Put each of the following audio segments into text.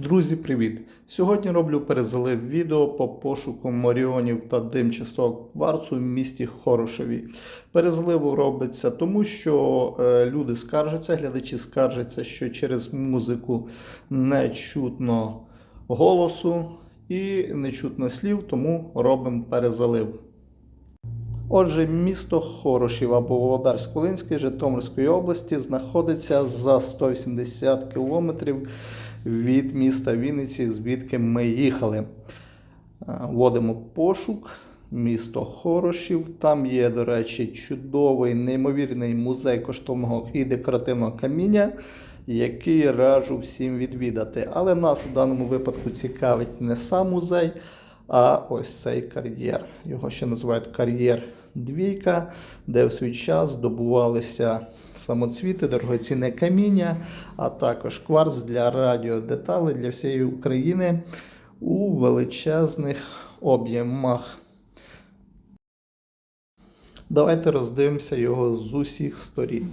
Друзі, привіт! Сьогодні роблю перезалив відео по пошуку моріонів та димчастого кварцу в місті Хорошеві. Перезалив робиться тому, що е, люди скаржаться, глядачі скаржаться, що через музику не чутно голосу і не чутно слів, тому робимо перезалив. Отже, місто Хорошів або Володарськ-Волинський Житомирської області знаходиться за 180 кілометрів від міста Вінниці, звідки ми їхали. Е, Вводимо пошук, місто Хорошів. Там є, до речі, чудовий, неймовірний музей коштовного і декоративного каміння, який раджу всім відвідати. Але нас у даному випадку цікавить не сам музей, а ось цей кар'єр. Його ще називають кар'єр Двійка, де в свій час здобувалися самоцвіти, дорогоцінне каміння, а також кварц для радіодеталей для всієї України у величезних об'ємах. Давайте роздивимося його з усіх сторін.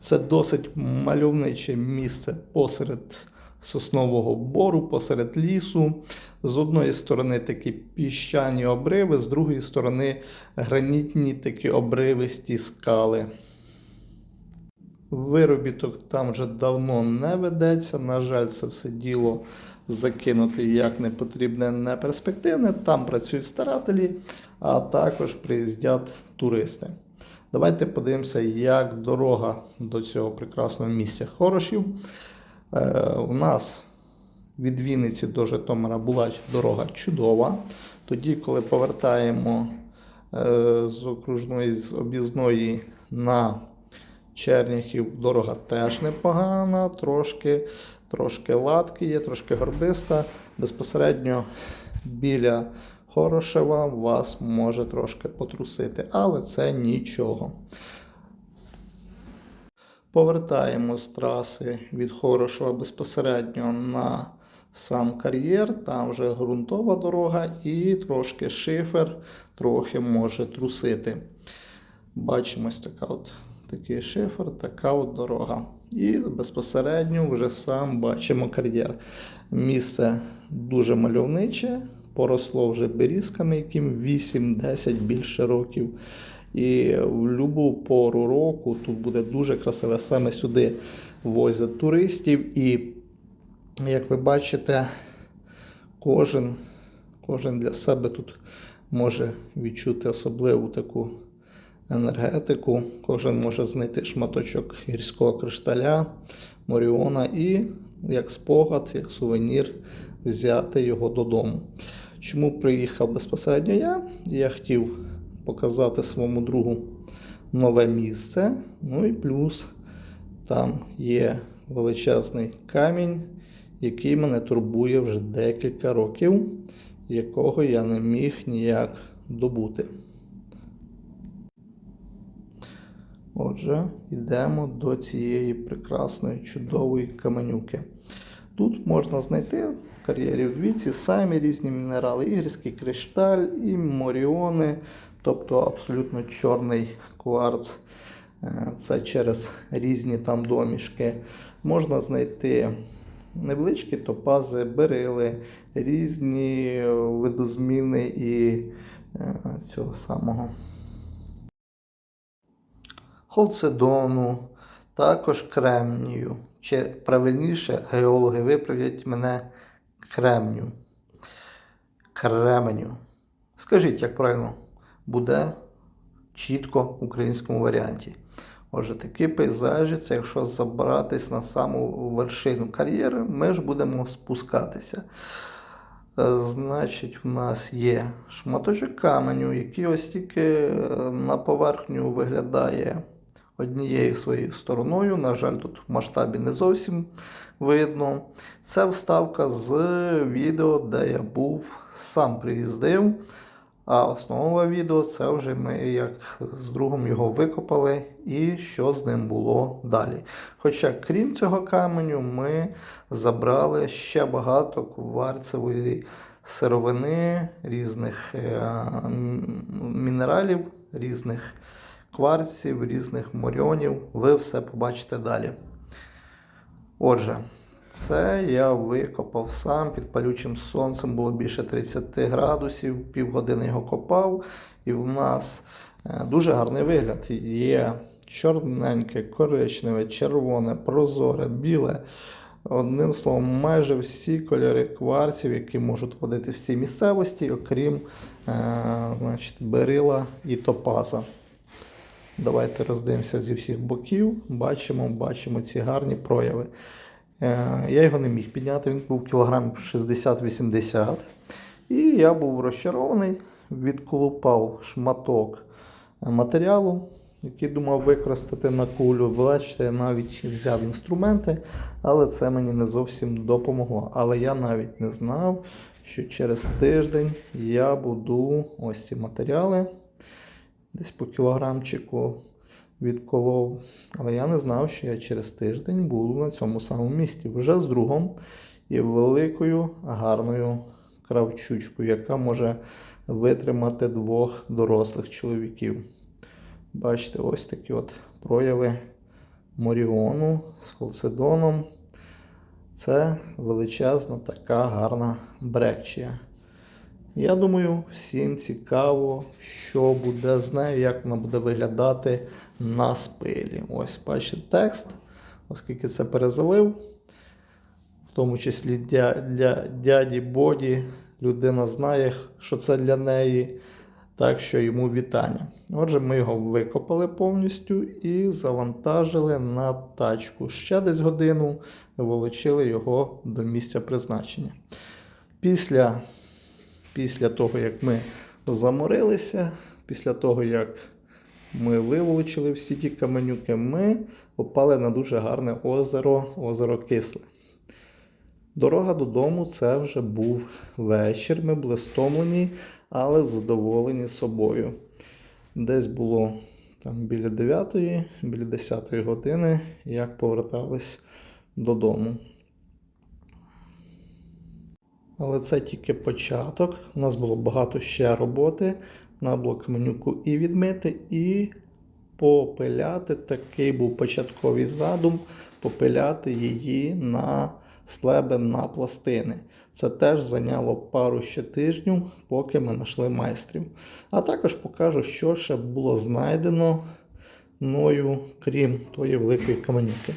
Це досить мальовниче місце посеред соснового бору, посеред лісу. З одної сторони такі піщані обриви, з другої сторони гранітні такі обривисті скали. Виробіток там вже давно не ведеться. На жаль, це все діло закинути як непотрібне, неперспективне. Там працюють старателі, а також приїздять туристи. Давайте подивимося, як дорога до цього прекрасного місця Хорошів. Е, у нас від Вінниці до Житомира була дорога чудова. Тоді, коли повертаємо е, з окружної з об'їзної на Черніхів, дорога теж непогана, трошки, трошки латки є, трошки горбиста. Безпосередньо біля Хорошева вас може трошки потрусити, але це нічого. Повертаємо з траси від Хорошева безпосередньо на сам кар'єр, там вже ґрунтова дорога і трошки шифер, трохи може трусити. Бачимо така от, такий шифер, така от дорога. І безпосередньо вже сам бачимо кар'єр. Місце дуже мальовниче, поросло вже берізками, яким 8-10 більше років. І в будь-яку пору року тут буде дуже красиво. Саме сюди возять туристів. І, як ви бачите, кожен, кожен для себе тут може відчути особливу таку енергетику. Кожен може знайти шматочок гірського кришталя, моріона і як спогад, як сувенір взяти його додому. Чому приїхав безпосередньо я? Я хотів показати своєму другу нове місце. Ну і плюс там є величезний камінь, який мене турбує вже декілька років, якого я не міг ніяк добути. Отже, йдемо до цієї прекрасної чудової каменюки. Тут можна знайти в кар'єрі вдвіці самі різні мінерали, і гірський кришталь, і моріони, тобто абсолютно чорний кварц. Е, Це через різні там домішки. Можна знайти невеличкі топази, берили, різні видозміни і е, цього самого холцедону, також кремнію. Чи правильніше геологи виправлять мене кремню. Кременю. Скажіть, як правильно буде чітко в українському варіанті. Отже, такі пейзажі, це якщо забратись на саму вершину кар'єри, ми ж будемо спускатися. Е, Значить, в нас є шматочок каменю, який ось тільки е, на поверхню виглядає однією своєю стороною. На жаль, тут в масштабі не зовсім видно. Це вставка з відео, де я був, сам приїздив. А основне відео це вже ми як з другом його викопали і що з ним було далі. Хоча, крім цього каменю, ми забрали ще багато кварцевої сировини, різних е, мінералів, різних кварців, різних моріонів. Ви все побачите далі. Отже, Це я викопав сам під палючим сонцем, було більше 30 градусів, півгодини його копав, і в нас е, дуже гарний вигляд. Є чорненьке, коричневе, червоне, прозоре, біле. Одним словом, майже всі кольори кварців, які можуть водити в цій місцевості, окрім е, значить, берила і топаза. Давайте роздивимося зі всіх боків. Бачимо, бачимо ці гарні прояви. Е, Я його не міг підняти, він був кілограм 60-80. І я був розчарований, відколупав шматок е, матеріалу, який думав використати на кулю. Бачите, я навіть взяв інструменти, але це мені не зовсім допомогло. Але я навіть не знав, що через тиждень я буду ось ці матеріали десь по кілограмчику відколов. Але я не знав, що я через тиждень буду на цьому самому місці, вже з другом і великою гарною кравчучкою, яка може витримати двох дорослих чоловіків. Бачите, ось такі от прояви моріону з холцедоном. Це величезна така гарна брекчія. Я думаю, всім цікаво, що буде з нею, як вона буде виглядати на спилі. Ось бачите текст, оскільки це перезалив, в тому числі для, для дяді Боді, людина знає, що це для неї, так що йому вітання. Отже, ми його викопали повністю і завантажили на тачку. Ще десь годину волочили його до місця призначення. Після після того, як ми заморилися, після того, як ми виволочили всі ті каменюки, ми попали на дуже гарне озеро, озеро Кисле. Дорога додому це вже був вечір. Ми були стомлені, але задоволені собою. Десь було там біля 9, біля 10 години, як повертались додому. Але це тільки початок. У нас було багато ще роботи. Треба було каменюку і відмити, і попиляти. Такий був початковий задум попиляти її на слеби на пластини. Це теж зайняло пару ще тижнів, поки ми знайшли майстрів. А також покажу, що ще було знайдено мною, крім тої великої каменюки.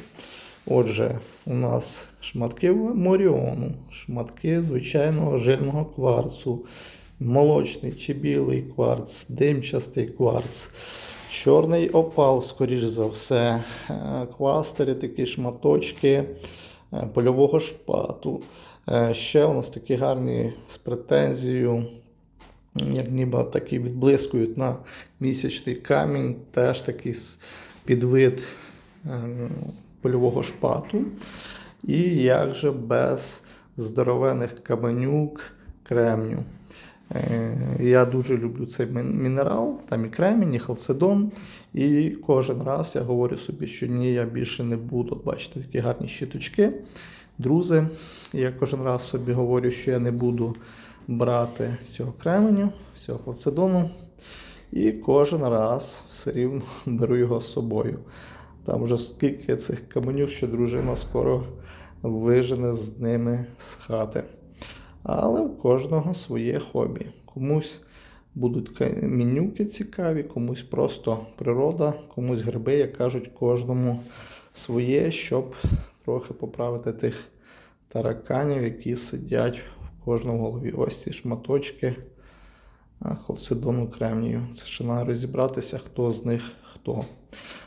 Отже, у нас шматки моріону, шматки звичайного жирного кварцу, молочний чи білий кварц, димчастий кварц, чорний опал, скоріш за все, е, кластери, такі шматочки е, польового шпату. Е, Ще у нас такі гарні з претензією, як ніби такі відблискують на місячний камінь, теж такий підвид польового шпату. І як же без здоровених каменюк кремню. Е, Я дуже люблю цей мінерал, там і кремінь, і халцедон. І кожен раз я говорю собі, що ні, я більше не буду. От Бачите, такі гарні щиточки, друзи. Я кожен раз собі говорю, що я не буду брати цього кременю, цього халцедону. І кожен раз все рівно беру його з собою. Там вже скільки цих каменюк, що дружина скоро вижене з ними з хати. Але у кожного своє хобі. Комусь будуть камінюки цікаві, комусь просто природа, комусь гриби, як кажуть, кожному своє, щоб трохи поправити тих тараканів, які сидять в кожному голові. Ось ці шматочки а, халцедону кремнію. Це ще треба розібратися, хто з них хто.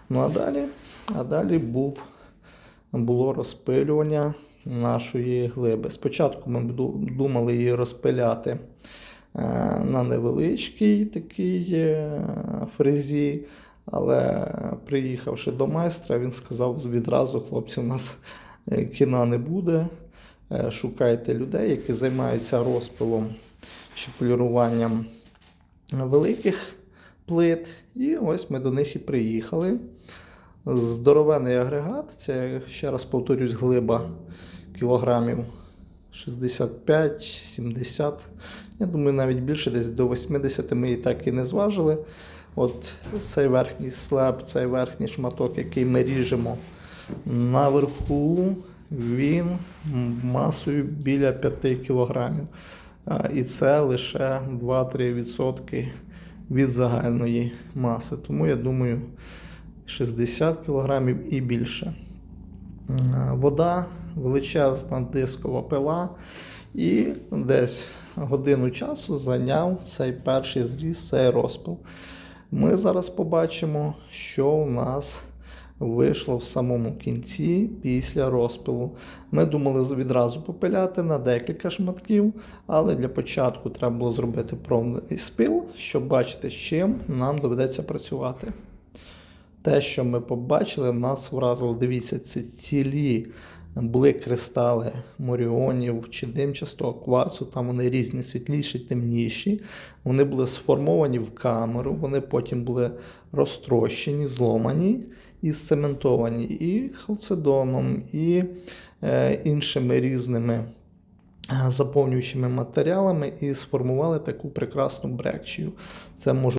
Ну а далі, а далі був, було розпилювання нашої глиби. Спочатку ми думали її розпиляти е, на невеличкій такій е, фрезі, але приїхавши до майстра, він сказав відразу: хлопці, у нас е, кіна не буде. Шукайте людей, які займаються розпилом чи поліруванням великих плит. І ось ми до них і приїхали. Здоровений агрегат, це, ще раз повторюсь, глиба кілограмів 65-70. Я думаю, навіть більше, десь до 80 ми і так і не зважили. От цей верхній слаб, цей верхній шматок, який ми ріжемо наверху, він масою біля 5 кілограмів. І це лише 2-3% від загальної маси. Тому я думаю, 60 кілограмів і більше. Вода, величезна дискова пила, і десь годину часу зайняв цей перший зріз, цей розпил. Ми зараз побачимо, що у нас вийшло в самому кінці після розпилу. Ми думали відразу попиляти на декілька шматків, але для початку треба було зробити пробний спил, щоб бачити, з чим нам доведеться працювати. Те, що ми побачили, нас вразило. Дивіться, це цілі були кристали моріонів чи димчастого кварцу, там вони різні, світліші, темніші. Вони були сформовані в камеру, вони потім були розтрощені, зломані і сцементовані і халцедоном, і е, іншими різними е, заповнюючими матеріалами, і сформували таку прекрасну брекчію. Це може